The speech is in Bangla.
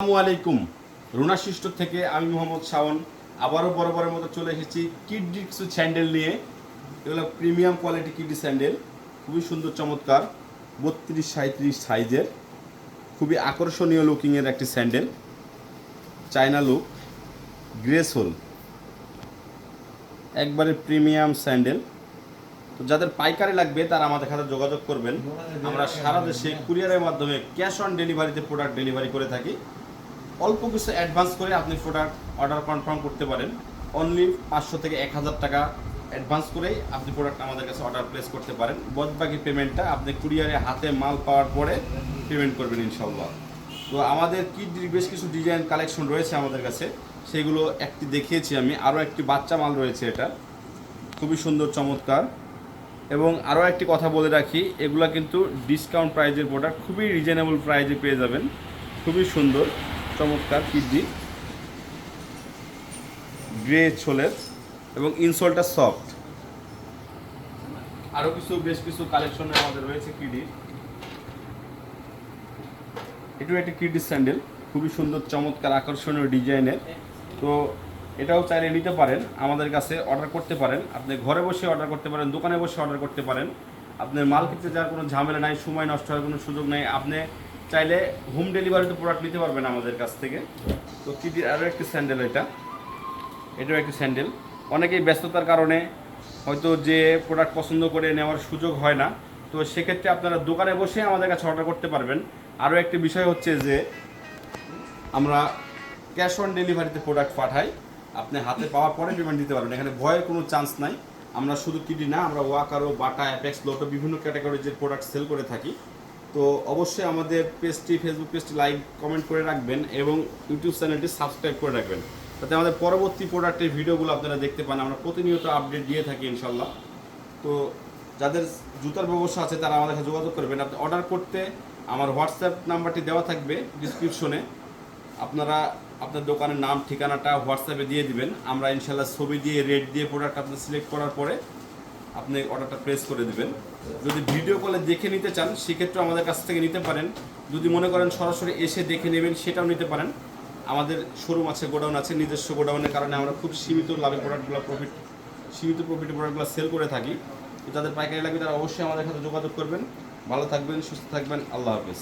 আসসালামু আলাইকুম। রুনা শিষ্ট থেকে আমি মোহাম্মদ শাওন। আবারও বরাবরের মতো চলে এসেছি কিডি কিছু স্যান্ডেল নিয়ে। এগুলো প্রিমিয়াম কোয়ালিটি কিডি স্যান্ডেল খুবই সুন্দর, চমৎকার। বত্রিশ সাঁত্রিশ সাইজের। খুবই আকর্ষণীয় লুকিংয়ের একটি sandal China look grace whole. একবারে প্রিমিয়াম স্যান্ডেল তো যাদের পাইকারি লাগবে, তারা আমাদের সাথে যোগাযোগ করবেন। আমরা সারা দেশে কুরিয়ারের মাধ্যমে ক্যাশ অন ডেলিভারিতে প্রোডাক্ট ডেলিভারি করে থাকি। অল্প কিছু অ্যাডভান্স করে আপনি প্রোডাক্ট অর্ডার কনফার্ম করতে পারেন। অনলি পাঁচশো থেকে এক হাজার টাকা অ্যাডভান্স করেই আপনি প্রোডাক্ট আমাদের কাছে অর্ডার প্লেস করতে পারেন। বাকি পেমেন্টটা আপনি কুরিয়ারে হাতে মাল পাওয়ার পরে পেমেন্ট করবেন ইনশাল্লাহ তো আমাদের কি বেশ কিছু ডিজাইন কালেকশন রয়েছে আমাদের কাছে। সেগুলো একটি দেখিয়েছি আমি। আরও একটি বাচ্চা মাল রয়েছে এটা। খুবই সুন্দর, চমৎকার। এবং আরও একটি কথা বলে রাখি, এগুলা কিন্তু ডিসকাউন্ট প্রাইজের প্রোডাক্ট খুবই রিজনেবল প্রাইজে পেয়ে যাবেন। খুবই সুন্দর। চমৎকার কিডনি গ্রে ছোলের এবং ইনসোলটা সফট। আরও কিছু বেশ কিছু কালেকশন আমাদের রয়েছে কিডির এটাও একটি কিডির স্যান্ডেল খুবই সুন্দর চমৎকার আকর্ষণীয় ডিজাইনের। তো এটাও চাইলে নিতে পারেন আমাদের কাছে অর্ডার করতে পারেন। আপনি ঘরে বসে অর্ডার করতে পারেন দোকানে বসে অর্ডার করতে পারেন। আপনার মাল কিনতে যাওয়ার কোনো ঝামেলা নাই, সময় নষ্ট হওয়ার কোনো সুযোগ নেই, আপনি চাইলে হোম ডেলিভারিতে প্রোডাক্ট নিতে পারবেন আমাদের কাছ থেকে। তো কিডির আরও একটি স্যান্ডেল এটা। এটাও একটি স্যান্ডেল অনেকেই ব্যস্ততার কারণে হয়তো যে প্রোডাক্ট পছন্দ করে নেওয়ার সুযোগ হয় না। তো সেক্ষেত্রে আপনারা দোকানে বসে আমাদের কাছে অর্ডার করতে পারবেন। আরও একটি বিষয় হচ্ছে যে, আমরা ক্যাশ অন ডেলিভারিতে প্রোডাক্ট পাঠাই। আপনি হাতে পাওয়ার পরে পেমেন্ট দিতে পারবেন। এখানে ভয়ের কোনো চান্স নাই। আমরা শুধু কিডি না, আমরা ওয়াকারো, বাটা, অ্যাপেক্স, লোটো বিভিন্ন ক্যাটাগরির যে প্রোডাক্ট সেল করে থাকি। তো অবশ্যই আমাদের পেজটি ফেসবুক পেজটি লাইক কমেন্ট করে রাখবেন এবং ইউটিউব চ্যানেলটি সাবস্ক্রাইব করে রাখবেন। তাতে আমাদের পরবর্তী প্রোডাক্টের ভিডিওগুলো আপনারা দেখতে পান। আমরা প্রতিনিয়ত আপডেট দিয়ে থাকি ইনশাল্লাহ তো যাদের জুতার ব্যবসা আছে, তারা আমাদের সাথে যোগাযোগ করবেন। আপনি অর্ডার করতে আমার হোয়াটসঅ্যাপ নাম্বারটি দেওয়া থাকবে ডিসক্রিপশনে আপনারা আপনার দোকানের নাম, ঠিকানাটা হোয়াটসঅ্যাপে দিয়ে দিবেন। আমরা ইনশাল্লাহ ছবি দিয়ে রেট দিয়ে প্রোডাক্ট আপনি সিলেক্ট করার পরে আপনি অর্ডারটা প্লেস করে দিবেন। যদি ভিডিও কলে দেখে নিতে চান, সেক্ষেত্রে আমাদের কাছ থেকে নিতে পারেন। যদি মনে করেন সরাসরি এসে দেখে নেবেন, সেটাও নিতে পারেন। আমাদের শোরুম আছে, গোডাউন আছে। নিজস্ব গোডাউনের কারণে আমরা খুব সীমিত লাভে প্রোডাক্টগুলো প্রফিট সীমিত প্রফিটে প্রোডাক্টগুলো সেল করে থাকি। যাদের পাইকারি লাগবে তারা অবশ্যই আমাদের সাথে যোগাযোগ করবেন। ভালো থাকবেন, সুস্থ থাকবেন। আল্লাহ হাফেজ।